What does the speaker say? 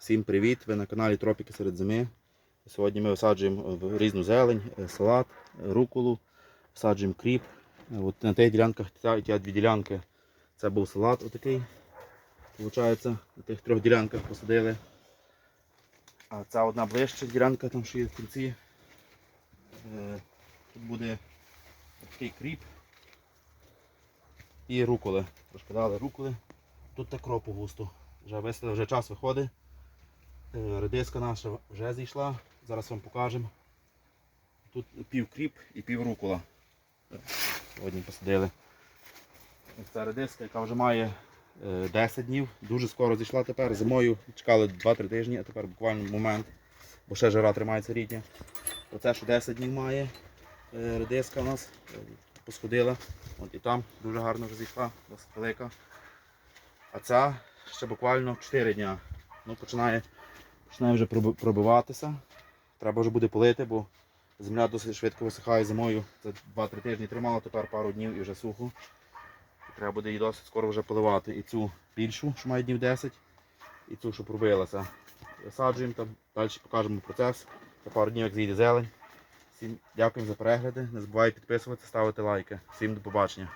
Всім привіт! Ви на каналі Тропіки серед зими. Сьогодні ми висаджуємо в різну зелень, е, салат, е, руколу, висаджуємо кріп. Е, От на тих ділянках, ті, дві ділянки, це був салат отакий. Получається, на тих трьох ділянках посадили. А ця одна ближча ділянка, там що є в кінці. Е, Тут буде такий кріп і руколи. Трошки дали руколи. Тут так кропу густо. Вже висадили, вже час виходить. Е, Редиска наша вже зійшла. Зараз вам покажемо. Тут пів кріп і пів рукола. Е, Сьогодні посадили. Ця редиска, яка вже має е, 10 днів. Дуже скоро зійшла тепер. Зимою чекали 2-3 тижні, а тепер буквально момент, бо ще жара тримається рідня. Оце, що 10 днів має е, редиска у нас, е, посходила. От і там дуже гарно вже зійшла, досить велика. А ця ще буквально 4 дня. Ну, починає, починає вже пробиватися. Треба вже буде полити, бо земля досить швидко висихає зимою. Це 2-3 тижні тримало, тепер пару днів і вже сухо. Треба буде її досить скоро вже поливати. І цю більшу, що має днів 10, і цю, що пробилася. Висаджуємо там, далі покажемо процес. За пару днів як зійде зелень. Всім дякуємо за перегляди. Не забувайте підписуватися, ставити лайки. Всім до побачення.